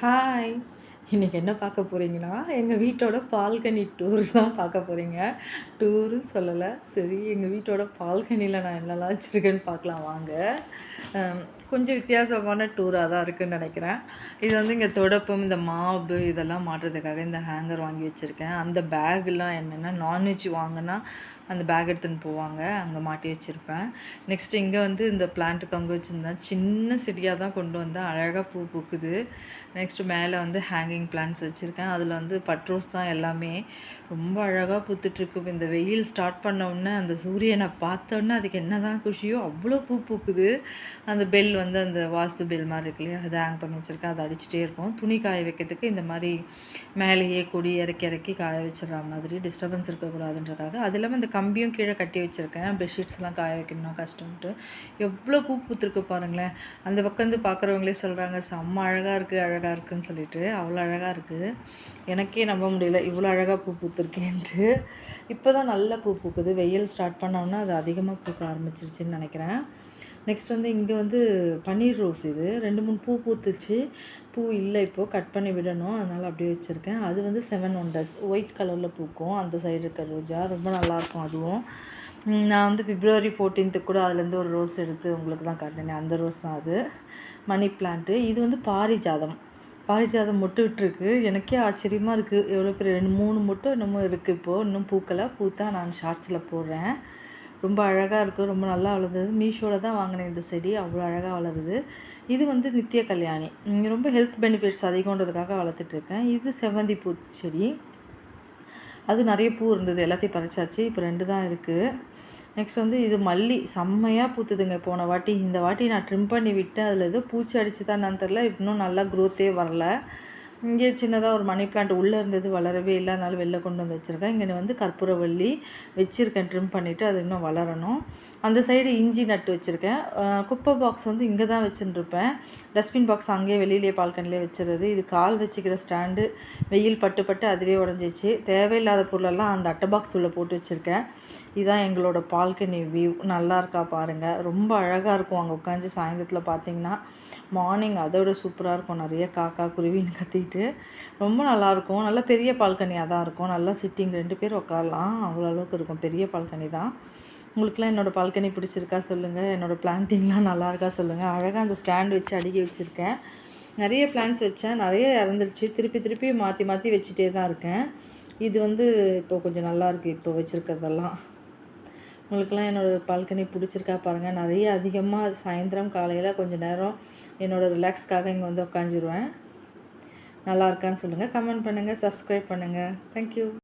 Hi இன்றைக்கி என்ன பார்க்க போகிறீங்கன்னா எங்கள் வீட்டோட பால்கனி டூர் தான் பார்க்க போகிறீங்க டூருன்னு சொல்லலை. சரி எங்கள் வீட்டோட பால்கனியில் நான் என்னெல்லாம் வச்சுருக்கேன்னு பார்க்கலாம் வாங்க. கொஞ்சம் வித்தியாசமான டூராக தான் இருக்குதுன்னு நினைக்கிறேன். இது வந்து இங்கே தொடப்பம் இந்த மாபு இதெல்லாம் மாட்டுறதுக்காக இந்த ஹேங்கர் வாங்கி வச்சுருக்கேன். அந்த பேக்லாம் என்னென்னா நான்வெஜ் வாங்கினா அந்த பேக் எடுத்துன்னு போவாங்க. அங்கே மாட்டி வச்சுருப்பேன். நெக்ஸ்ட்டு இங்கே வந்து இந்த பிளான்ட்டுக்கு அங்கே வச்சுருந்தேன் சின்ன செடியாக தான் கொண்டு வந்தேன். அழகாக பூ பூக்குது. நெக்ஸ்ட்டு மேலே வந்து ஹேங்கிங் பிளான்ட்ஸ் வச்சுருக்கேன். அதில் வந்து பட்ரோஸ் தான் எல்லாமே. ரொம்ப அழகாக பூத்துட்ருக்கு இந்த வெயில் ஸ்டார்ட் பண்ணவுடனே அந்த சூரியனை பார்த்தோன்னே அதுக்கு என்ன தான் குஷியோ அவ்வளோ பூ பூக்குது. அந்த பெல் வந்து அந்த வாஸ்து பெல் மாதிரி இருக்கு இல்லையா? அதை ஹேங் பண்ணி வச்சுருக்கேன். அதை அடிச்சுட்டே இருக்கும். துணி காய வைக்கிறதுக்கு இந்த மாதிரி மேலேயே கொடி இறக்கி இறக்கி காய வச்சிடுற மாதிரி டிஸ்டர்பன்ஸ் இருக்கக்கூடாதுன்றதுக்காக. அது இல்லாமல் இந்த கம்பியும் கீழே கட்டி வச்சுருக்கேன். பெட்ஷீட்ஸ்லாம் காய வைக்கணும் கஷ்டம்ட்டு எவ்வளோ பூ பூத்துருக்கு பாருங்களேன். அந்த பக்கம் வந்து பார்க்குறவங்களே சொல்கிறாங்க செம்ம அழகாக இருக்குது அழகாக இருக்குதுன்னு சொல்லிட்டு. அவ்வளோ அழகாக இருக்குது எனக்கே நம்ப முடியல இவ்வளோ அழகாக பூ பூத்துருக்கேன்ட்டு. இப்போ தான் நல்ல பூ பூக்குது. வெயில் ஸ்டார்ட் பண்ணோன்னா அது அதிகமாக பூக்க ஆரம்பிச்சிருச்சுன்னு நினைக்கிறேன். நெக்ஸ்ட் வந்து இங்கே வந்து பன்னீர் ரோஸ் இது. ரெண்டு மூணு பூ பூத்துச்சு. பூ இல்லை இப்போது கட் பண்ணி விடணும். அதனால் அப்படியே வச்சுருக்கேன். அது வந்து செவன் ஒண்டர்ஸ் ஒயிட் கலரில் பூக்கும். அந்த சைடு இருக்கிற ரோஜா. ரொம்ப நல்லாயிருக்கும் அதுவும். நான் வந்து பிப்ரவரி ஃபோர்டீன்த்து கூட அதுலேருந்து ஒரு ரோஸ் எடுத்து உங்களுக்கு தான் காட்டினேன். அந்த ரோஸ் தான் அது. மணி பிளான்ட்டு இது வந்து பாரிஜாதம். பாரிஜாதம் மொட்டு விட்டுருக்கு. எனக்கே ஆச்சரியமாக இருக்குது எவ்வளோ பெரிய ரெண்டு மூணு மொட்டும் இன்னமும் இருக்குது இப்போது இன்னும் பூக்கலை. பூத்தா நான் ஷார்ட்ஸில் போடுறேன். ரொம்ப அழகாக இருக்குது ரொம்ப நல்லா வளர்ந்தது. மீஷோவில் தான் வாங்கினேன் இந்த செடி. அவ்வளோ அழகாக வளருது. இது வந்து நித்திய கல்யாணி. ரொம்ப ஹெல்த் பெனிஃபிட்ஸ் அதிகன்றதுக்காக வளர்த்துட்ருக்கேன் இது செவ்வந்தி பூ செடி. அது நிறைய பூ இருந்தது. எல்லாத்தையும் பறிச்சாச்சு. இப்போ ரெண்டு தான் இருக்குது நெக்ஸ்ட் வந்து இது மல்லி. செம்மையாக பூத்துதுங்க. போன வாட்டி இந்த வாட்டி நான் ட்ரிம் பண்ணி விட்டு அதில் ஏதோ பூச்சி அடிச்சு தான் நான் தெரில இன்னும் நல்லா க்ரோத்தே வரல. இங்கே சின்னதாக ஒரு மணி பிளான்ட் உள்ளே இருந்தது வளரவே இல்லை. அதனால் வெளில கொண்டு வந்து வச்சுருக்கேன். இங்கே வந்து கற்பூரவள்ளி வச்சுருக்கேன் ட்ரிம் பண்ணிவிட்டு அது இன்னும் வளரணும். அந்த சைடு இஞ்சி நட்டு வச்சுருக்கேன். குப்பை பாக்ஸ் வந்து இங்கே தான் வச்சுருப்பேன் டஸ்ட்பின் பாக்ஸ் அங்கேயே வெளியிலேயே பால்கனிலே வச்சுருது. இது கால் வச்சுக்கிற ஸ்டாண்டு வெயில் பட்டு பட்டு அதுவே உடஞ்சிச்சு. தேவையில்லாத பொருளெல்லாம் அந்த அட்டை பாக்ஸ் உள்ளே போட்டு வச்சுருக்கேன். இதுதான் எங்களோட பால்கனி வியூ நல்லா இருக்கா பாருங்கள் ரொம்ப அழகாக இருக்கும் அங்கே உட்காந்து சாயந்தரத்தில் பார்த்தீங்கன்னா மார்னிங் அதோட சூப்பராக இருக்கும். நிறைய காக்கா குருவின்னு கத்திட்டு. ரொம்ப நல்லாயிருக்கும் நல்ல பெரிய பால்கனியாக தான் இருக்கும். நல்லா சிட்டிங் ரெண்டு பேர் உட்காரலாம் அவ்வளோ அளவுக்கு இருக்கும். பெரிய பால்கனி தான். உங்களுக்குலாம் என்னோடய பால்கனி பிடிச்சிருக்கா சொல்லுங்கள் என்னோடய பிளான்ட்டிங்லாம் நல்லா இருக்கா சொல்லுங்கள் அழகாக அந்த ஸ்டாண்ட் வச்சு அடுக்கி வச்சுருக்கேன். நிறைய பிளான்ஸ் வச்சேன். நிறைய இறந்துருச்சு. திருப்பி திருப்பி மாற்றி மாற்றி வச்சுட்டே தான் இருக்கேன். இது வந்து இப்போ கொஞ்சம் நல்லாயிருக்கு இப்போ வச்சுருக்கிறதெல்லாம். உங்களுக்கெல்லாம் என்னோடய பால்கனி பிடிச்சிருக்கா பாருங்கள் நிறைய அதிகமாக சாயந்தரம் காலையில் கொஞ்சம் நேரம் என்னோடய ரிலாக்ஸ்க்காக இங்கே வந்து உட்காந்துருவேன் நல்லா இருக்கான்னு சொல்லுங்கள் கமெண்ட் பண்ணுங்கள் சப்ஸ்கிரைப் பண்ணுங்கள் தேங்க்யூ